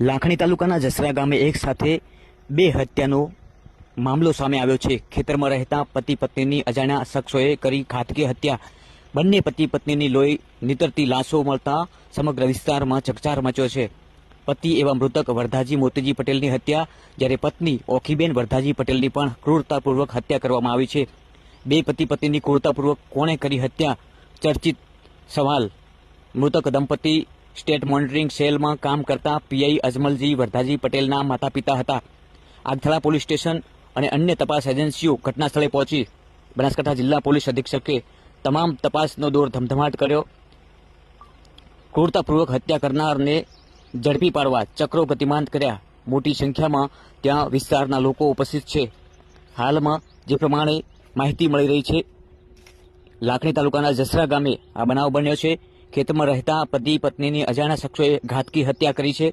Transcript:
લાખણી તાલુકાના જસરા ગામે એક સાથે બે હત્યાનો મામલો સામે આવ્યો છે. ખેતરમાં રહેતા પતિ પત્નીની અજાણ્યા શખ્સોએ કરી ઘાતકી હત્યા. બંને પતિ પત્નીની લોહી નીતરતી લાશો મળતા સમગ્ર વિસ્તારમાં ચકચાર મચ્યો છે. પતિ એવા મૃતક વરધાજી મોતીજી પટેલની હત્યા, જ્યારે પત્ની ઓખીબેન વરધાજી પટેલની પણ ક્રૂરતાપૂર્વક હત્યા કરવામાં આવી છે. બે પતિ પત્નીની ક્રૂરતાપૂર્વક કોણે કરી હત્યા? ચર્ચિત સવાલ. મૃતક દંપતી સ્ટેટ મોનિટરિંગ સેલમાં કામ કરતા પીઆઈ અજમલજી વરધાજી પટેલના માતા પિતા હતા. આગથળા પોલીસ સ્ટેશન અને અન્ય તપાસ એજન્સીઓ ઘટના સ્થળે પહોંચી. બનાસકાંઠા જિલ્લા પોલીસ અધિક્ષકે તમામ તપાસનો દોર ધમધમાટ કર્યો. ક્રૂરતાપૂર્વક હત્યા કરનારને ઝડપી પાડવા ચક્રો ગતિમાન કર્યા. મોટી સંખ્યામાં ત્યાં વિસ્તારના લોકો ઉપસ્થિત છે. હાલમાં જે પ્રમાણે માહિતી મળી રહી છે, લાખણી તાલુકાના જસરા ગામે આ બનાવ બન્યો છે. ખેતરમાં રહેતા પતિ પત્નીની અજાણ્યા શખ્સોએ ઘાતકી હત્યા કરી છે.